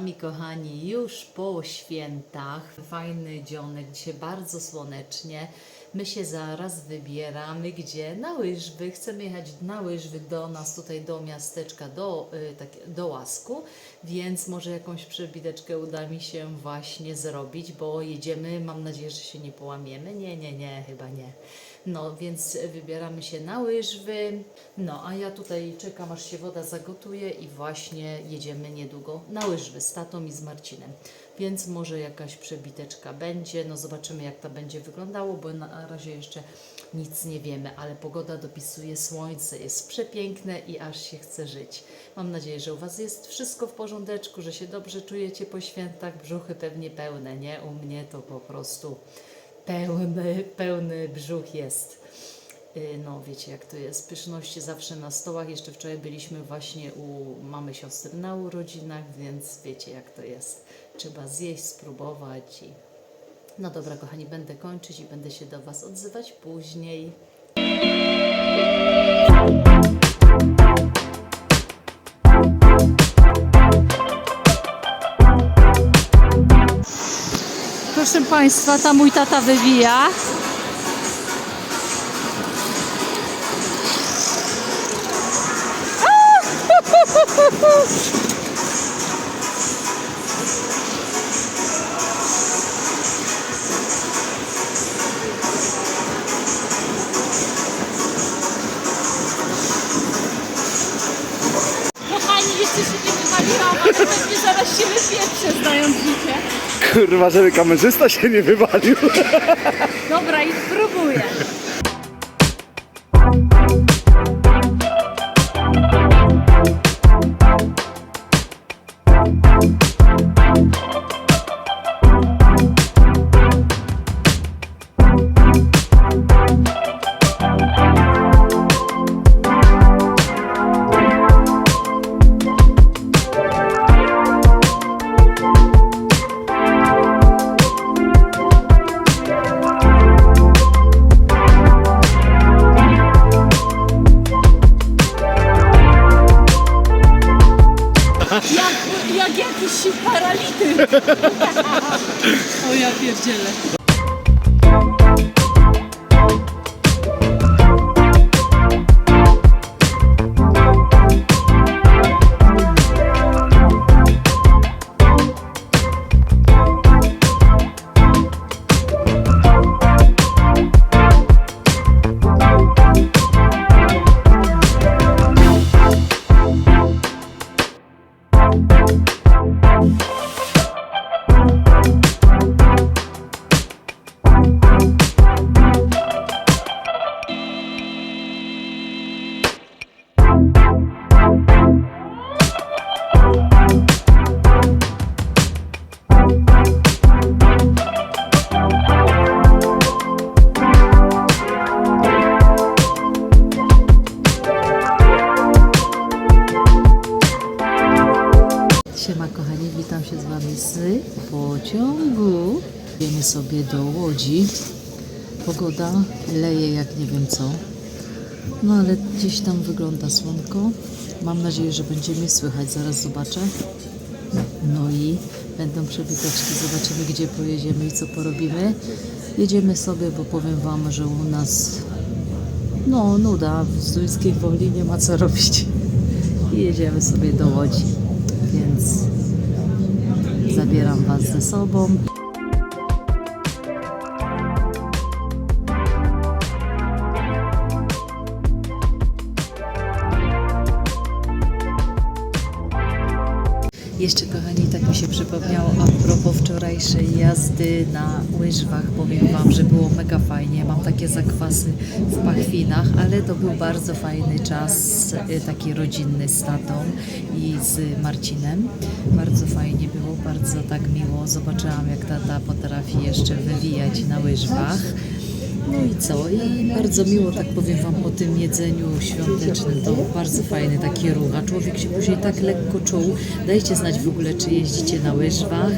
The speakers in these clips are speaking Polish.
Wami, kochani, już po świętach. Fajny dzionek, dzisiaj bardzo słonecznie. My się zaraz wybieramy gdzie? Na łyżwy. Chcemy jechać na łyżwy do nas, tutaj do miasteczka, do, tak, do Łasku, więc może jakąś przebiteczkę uda mi się właśnie zrobić, bo jedziemy, mam nadzieję, że się nie połamiemy. Nie, nie, nie, chyba nie. No, więc wybieramy się na łyżwy. No, a ja tutaj czekam, aż się woda zagotuje i właśnie jedziemy niedługo na łyżwy z tatą i z Marcinem. Więc może jakaś przebiteczka będzie. No, zobaczymy, jak to będzie wyglądało, bo na razie jeszcze nic nie wiemy, ale pogoda dopisuje słońce, jest przepiękne i aż się chce żyć. Mam nadzieję, że u Was jest wszystko w porządeczku, że się dobrze czujecie po świętach, brzuchy pewnie pełne, nie? U mnie to po prostu pełny, pełny brzuch jest. Y, No, wiecie jak to jest. Pyszności zawsze na stołach. Jeszcze wczoraj byliśmy właśnie u mamy siostry na urodzinach, więc wiecie jak to jest. Trzeba zjeść, spróbować i... No dobra, kochani, będę kończyć i będę się do Was odzywać później. Proszę Państwa, tam mój tata wywija. Kochani, jeszcze się nie wywaliłam, ale pewnie zaraz się wypieprzę, znając życie. Kurwa, żeby kamerzysta się nie wywalił. Dobra, i spróbuję. Sobie do Łodzi. Pogoda leje jak nie wiem co. No ale gdzieś tam wygląda słonko. Mam nadzieję, że będzie mnie słychać. Zaraz zobaczę. No i będą przebiteczki. Zobaczymy, gdzie pojedziemy i co porobimy. Jedziemy sobie, bo powiem Wam, że u nas no nuda. W Zduńskiej Woli nie ma co robić. I jedziemy sobie do Łodzi. Więc zabieram Was ze sobą. Jazdy na łyżwach. Powiem Wam, że było mega fajnie. Mam takie zakwasy w pachwinach, ale to był bardzo fajny czas, y, taki rodzinny z tatą i z Marcinem. Bardzo fajnie było, bardzo tak miło. Zobaczyłam, jak tata potrafi jeszcze wywijać na łyżwach. No i co? I bardzo miło, tak powiem Wam, po tym jedzeniu świątecznym. To bardzo fajny taki ruch, a człowiek się później tak lekko czuł. Dajcie znać w ogóle, czy jeździcie na łyżwach.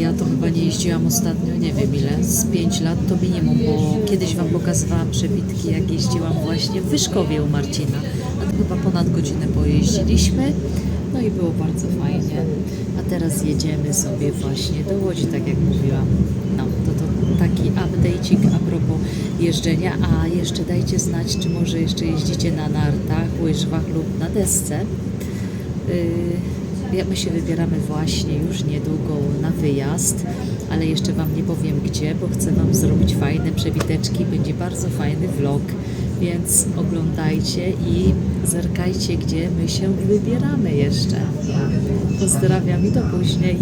Ja to chyba nie jeździłam ostatnio, nie wiem ile, z 5 lat to minimum, bo kiedyś Wam pokazywałam przebitki, jak jeździłam właśnie w Wyszkowie u Marcina. A to chyba ponad godzinę pojeździliśmy. No i było bardzo fajnie. A teraz jedziemy sobie właśnie do Łodzi, tak jak mówiłam. No, to, to taki update'ik a propos jeżdżenia. A jeszcze dajcie znać, czy może jeszcze jeździcie na nartach, łyżwach lub na desce. Ja- my się wybieramy właśnie już niedługo na wyjazd, ale jeszcze Wam nie powiem gdzie, bo chcę Wam zrobić fajne przebiteczki. Będzie bardzo fajny vlog, więc oglądajcie i zerkajcie, gdzie my się wybieramy jeszcze. Pozdrawiam i do później.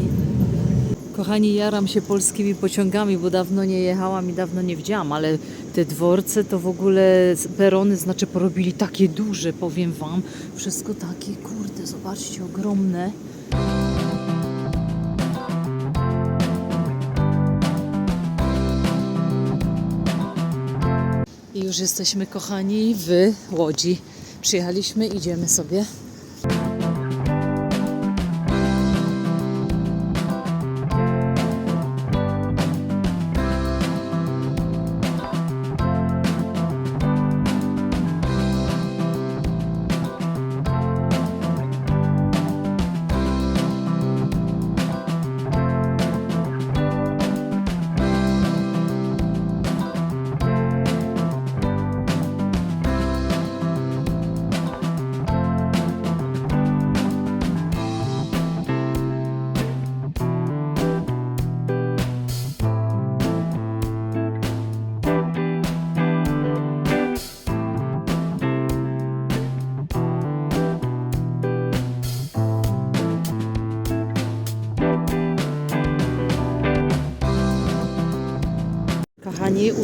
Kochani, jaram się polskimi pociągami, bo dawno nie jechałam i dawno nie widziałam, ale te dworce to w ogóle perony, znaczy porobili takie duże, powiem Wam. Wszystko takie, kurde, zobaczcie, ogromne. I już jesteśmy, kochani, w Łodzi. Przyjechaliśmy, idziemy sobie.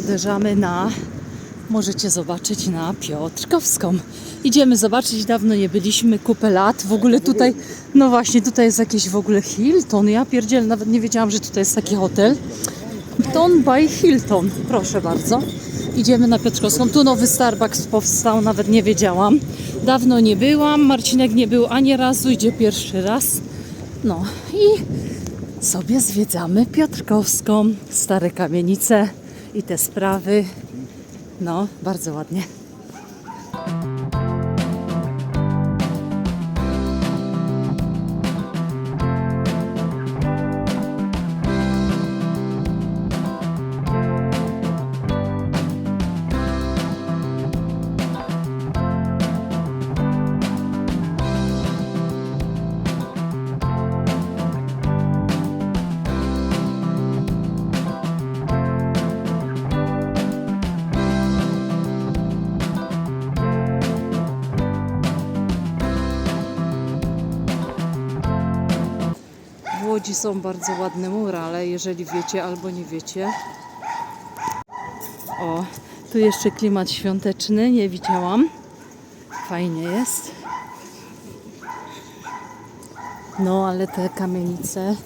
Uderzamy na, możecie zobaczyć, na Piotrkowską. Idziemy zobaczyć, dawno nie byliśmy, kupę lat. W ogóle tutaj, no właśnie, tutaj jest jakiś w ogóle Hilton. Ja pierdzielę, nawet nie wiedziałam, że tutaj jest taki hotel. Hilton by Hilton, proszę bardzo. Idziemy na Piotrkowską. Tu nowy Starbucks powstał, nawet nie wiedziałam. Dawno nie byłam, Marcinek nie był ani razu, idzie pierwszy raz. No i sobie zwiedzamy Piotrkowską, stare kamienice i te sprawy. No, bardzo ładnie. Są bardzo ładne murale, jeżeli wiecie albo nie wiecie. O, tu jeszcze klimat świąteczny, nie widziałam. Fajnie jest. No, ale te kamienice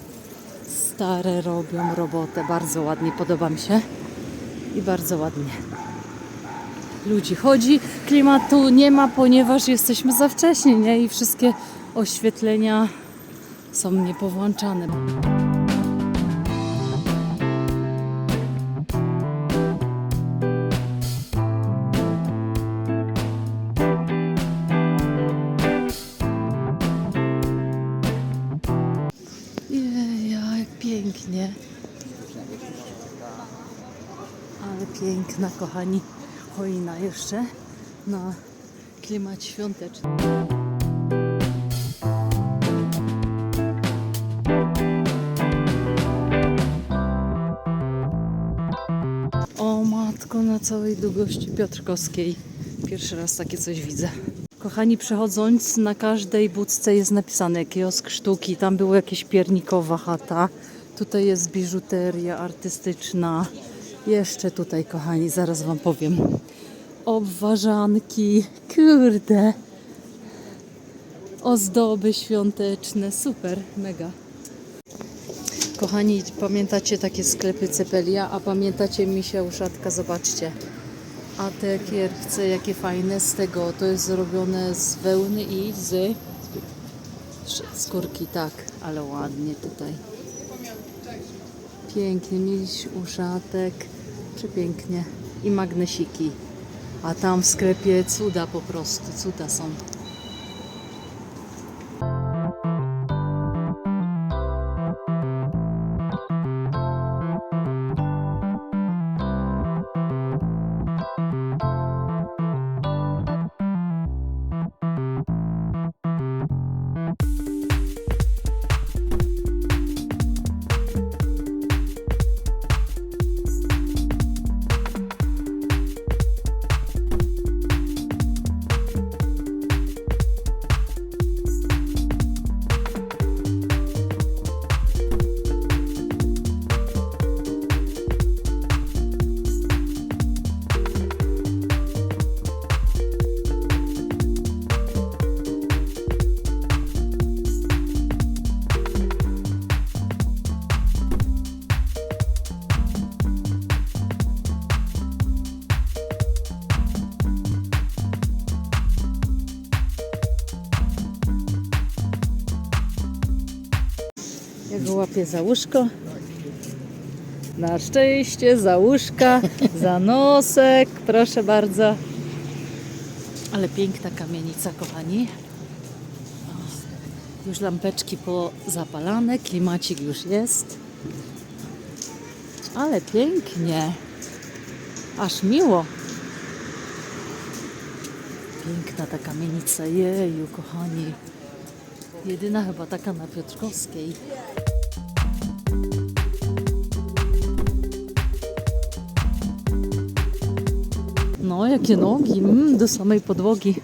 stare robią robotę. Bardzo ładnie, podoba mi się. I bardzo ładnie. Ludzi chodzi, klimatu nie ma, ponieważ jesteśmy za wcześnie, nie? I wszystkie oświetlenia są niepowłączane. Jej, jak pięknie. Ale piękna, kochani. Choina jeszcze na klimat świąteczny. Całej długości Piotrkowskiej. Pierwszy raz takie coś widzę. Kochani, przechodząc, na każdej budce jest napisane kiosk sztuki. Tam była jakaś piernikowa chata. Tutaj jest biżuteria artystyczna. Jeszcze tutaj, kochani, zaraz Wam powiem. Obwarzanki, kurde. Ozdoby świąteczne, super, mega. Kochani, pamiętacie takie sklepy Cepelia, a pamiętacie misia uszatka? Zobaczcie. A te kierpce, jakie fajne z tego, to jest zrobione z wełny i z skórki, tak, ale ładnie tutaj. Piękny miś, uszatek, przepięknie. I magnesiki. A tam w sklepie cuda po prostu, cuda są. Wyłapie za łóżko. Na szczęście za łóżka, za nosek, proszę bardzo. Ale piękna kamienica, kochani. O, Już lampeczki pozapalane, klimacik już jest. Ale pięknie. Aż miło. Piękna ta kamienica, jeju, kochani. Jedyna chyba taka na Piotrkowskiej. No, jakie nogi, mm, do samej podłogi.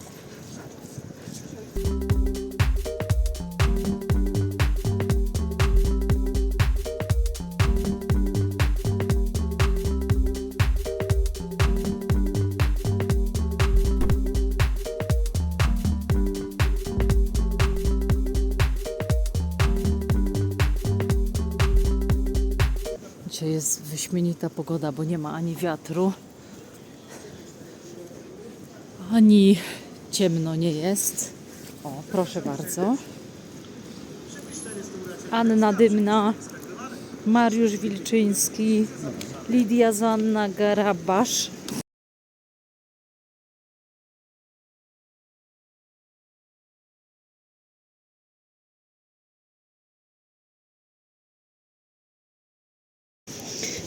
Dzisiaj jest wyśmienita pogoda, bo nie ma ani wiatru, ani ciemno nie jest. O, proszę bardzo. Anna Dymna, Mariusz Wilczyński, Lidia Zanna Garabasz.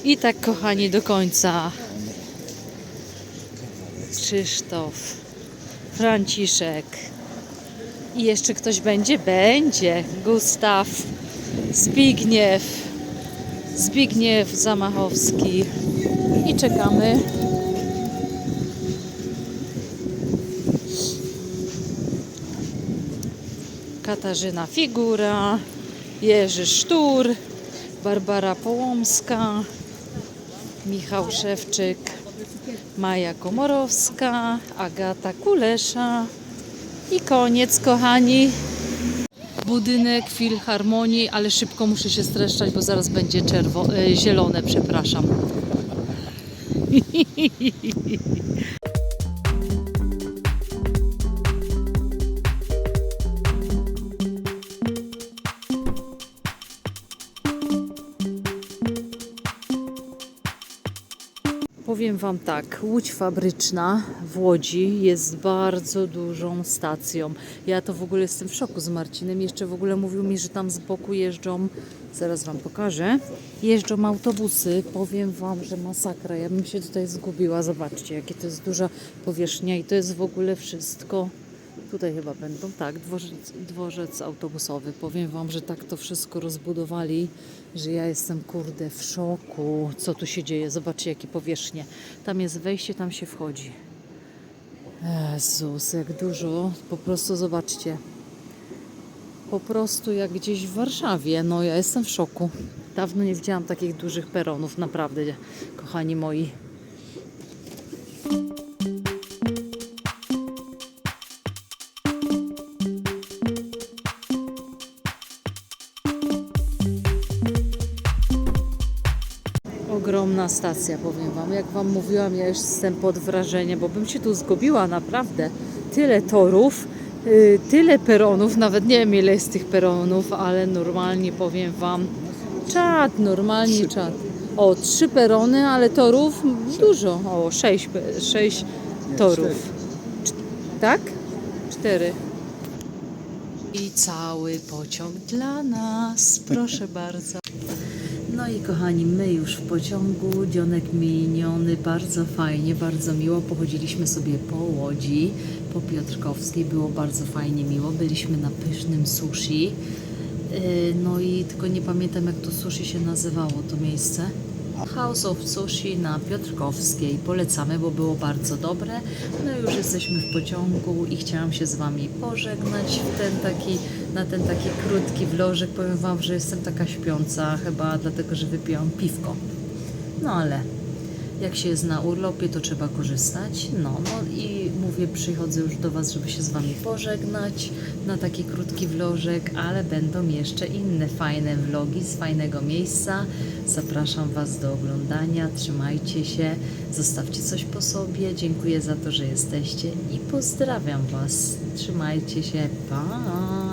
I tak, kochani, do końca. Krzysztof, Franciszek. I jeszcze ktoś będzie? Będzie. Gustaw, Zbigniew, Zbigniew Zamachowski. I czekamy. Katarzyna Figura, Jerzy Sztur, Barbara Połomska, Michał Szewczyk, Maja Komorowska, Agata Kulesza i koniec, kochani. Budynek Filharmonii, ale szybko muszę się streszczać, bo zaraz będzie czerwo- e, zielone, przepraszam. Powiem Wam tak, Łódź Fabryczna w Łodzi jest bardzo dużą stacją. Ja to w ogóle jestem w szoku z Marcinem. Jeszcze w ogóle mówił mi, że tam z boku jeżdżą, zaraz Wam pokażę, jeżdżą autobusy. Powiem Wam, że masakra. Ja bym się tutaj zgubiła. Zobaczcie, jakie to jest duża powierzchnia i to jest w ogóle wszystko. Tutaj chyba będą, tak, dworzec, dworzec autobusowy. Powiem Wam, że tak to wszystko rozbudowali, że ja jestem kurde w szoku, co tu się dzieje. Zobaczcie, jakie powierzchnie. Tam jest wejście, tam się wchodzi. Jezus, jak dużo. Po prostu zobaczcie. Po prostu jak gdzieś w Warszawie. No ja jestem w szoku. Dawno nie widziałam takich dużych peronów, naprawdę, kochani moi. Ogromna stacja, powiem Wam. Jak Wam mówiłam, ja już jestem pod wrażeniem, bo bym się tu zgubiła naprawdę. Tyle torów, yy, tyle peronów, nawet nie wiem ile jest tych peronów, ale normalnie powiem Wam, czad, normalnie czad. O, trzy perony, ale torów dużo. O, sześć, sześć torów. Tak? Cztery. I cały pociąg dla nas, proszę bardzo. No i kochani, my już w pociągu, dzionek miniony, bardzo fajnie, bardzo miło. Pochodziliśmy sobie po Łodzi, po Piotrkowskiej, było bardzo fajnie miło. Byliśmy na pysznym sushi. Yy, No i tylko nie pamiętam jak to sushi się nazywało, to miejsce. House of Sushi na Piotrkowskiej. Polecamy, bo było bardzo dobre. No już jesteśmy w pociągu i chciałam się z Wami pożegnać w ten taki, na ten taki krótki vlożek. Powiem Wam, że jestem taka śpiąca, chyba dlatego, że wypiłam piwko. No ale jak się jest na urlopie, to trzeba korzystać. No, no i mówię, przychodzę już do Was, żeby się z Wami pożegnać na taki krótki vlożek, ale będą jeszcze inne fajne vlogi z fajnego miejsca. Zapraszam Was do oglądania, trzymajcie się, zostawcie coś po sobie. Dziękuję za to, że jesteście i pozdrawiam Was. Trzymajcie się, pa!